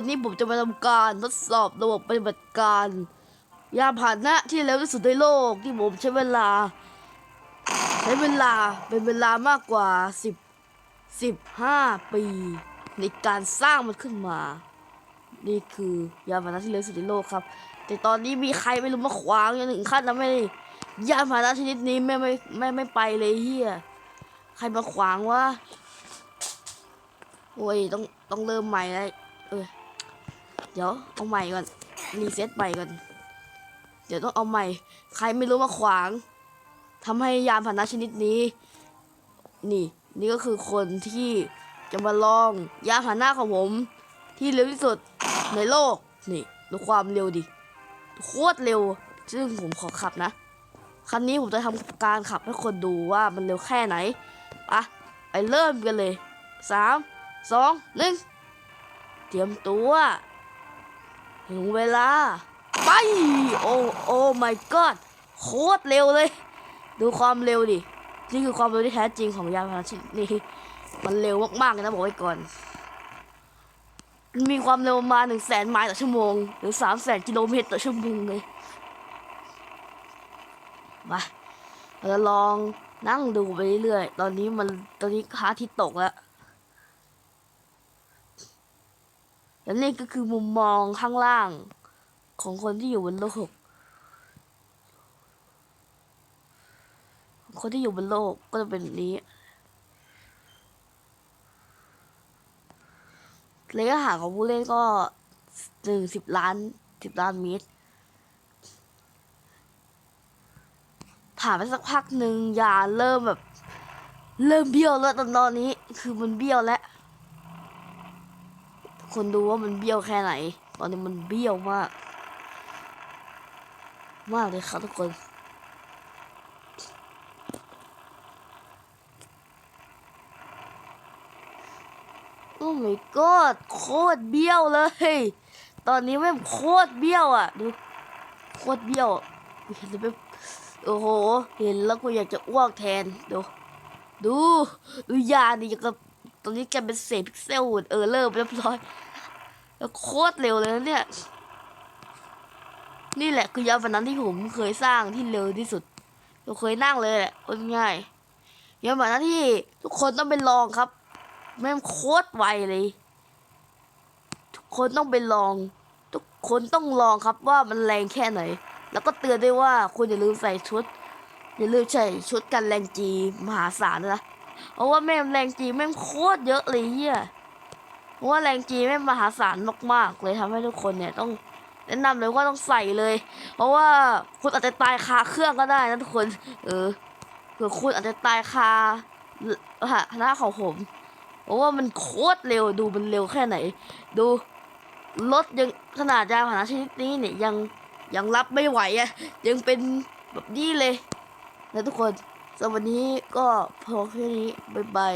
วันนี้ผมจะมาทำการทดสอบระบบปฏิบัติการ ยานพาหนะที่เร็วที่สุดในโลกที่ผมใช้เวลา ใช้เวลาเป็นเวลามากกว่าสิบสิบห้าปี ในการสร้างมันขึ้นมา นี่คือยานพาหนะที่เร็วที่สุดในโลกครับ แต่ตอนนี้มีใครไม่รู้มาขวางอย่างหนึ่งขั้นนะไม่ยานพาหนะชนิดนี้ไม่ไม่ไม่ไม่ไปเลยเฮียใครมาขวางวะโอ้ยต้องต้องเริ่มใหม่เลยเออ ดี๋ยวเอาใหม่ก่อนรีเซ็ตใหม่ก่อน เดี๋ยวต้องเอาใหม่ ใครไม่รู้มาขวางทำให้ยานพาหนะชนิดนี้ นี่ นี่ก็คือคนที่จะมาลองยานพาหนะของผม ที่เร็วที่สุดในโลก นี่ดูความเร็วดิโคตรเร็ว ซึ่งผมขอขับนะ คันนี้ผมจะทำการขับให้คนดูว่ามันเร็วแค่ไหนปะไปเริ่มกันเลยสามสองหนึ่งเตรียมตัว ถึงเวลา ไป โอ้โอ้ my god โคตรเร็วเลย ดูความเร็วดิ นี่คือความเร็วที่แท้จริงของยานพาหนะชนิดนี้ มันเร็วมากๆเลยนะบอกไว้ก่อน มีความเร็วมาหนึ่งแสนไมล์ต่อชั่วโมง หรือสามแสนกิโลเมตรต่อชั่วโมงเลย มาเราจะลองนั่งดูไปเรื่อยๆ ตอนนี้มัน ตอนนี้พระอาทิตย์ตกแล้ว และนี่ก็คือมุมมองข้างล่างของคนที่อยู่บนโลก คนที่อยู่บนโลกก็จะเป็นนี้ระยะห่างของผู้เล่นก็หนึ่งสิบล้านสิบล้านเมตร ผ่านไปสักพักหนึ่งยาเริ่มแบบ เริ่มเบี้ยวแล้วตอนตอนนี้คือมันเบี้ยวแล้ว คนดูว่ามันเบี้ยวแค่ไหน ตอนนี้มันเบี้ยวมาก มากเลยครับทุกคน โอ้ my god โคตรเบี้ยวเลย ตอนนี้แม่งโคตรเบี้ยวอะ ดู โคตรเบี้ยวเห็นแล้วแบบโอ้โห เห็นแล้วกูอยากจะอ้วกแทน ดู ดู ดูยาดิอยากับ ตอนนี้แกเป็นเศษพิกเซลเออเริ่มเรียบร้อย แล้วโคตรเร็วเลยนะเนี่ย นี่แหละคือยานวันนั้นที่ผมเคยสร้างที่เร็วที่สุดเราเคยนั่งเลยแหละง่ายยานวันนั้นที่ทุกคนต้องไปลองครับ แม่งโคตรไวเลย ทุกคนต้องไปลอง ทุกคนต้องลองครับว่ามันแรงแค่ไหน แล้วก็เตือนด้วยว่าคุณอย่าลืมใส่ชุดอย่าลืมใส่ชุดกันแรงจีมหาศาลนะ เพราะว่าแม่แรงจีแม่งโคตรเยอะเลยเฮียเพราะว่าแรงจีแม่งมหาศาลมากๆเลยทำให้ทุกคนเนี่ยต้องแนะนำเลยว่าต้องใส่เลย เพราะว่าคุณอาจจะตายคาเครื่องก็ได้นะทุกคน เออเผื่อคุณอาจจะตายคาหน้าของผมเพราะว่ามันโคตรเร็วดูมันเร็วแค่ไหน ดูรถยังขนาดยานพาหนะชนิดนี้เนี่ยยังยังรับไม่ไหวอะ่ะยังเป็นแบบนี้เลยนะทุกคน สำหรับวันนี้ก็พอแค่นี้ บ๊ายบาย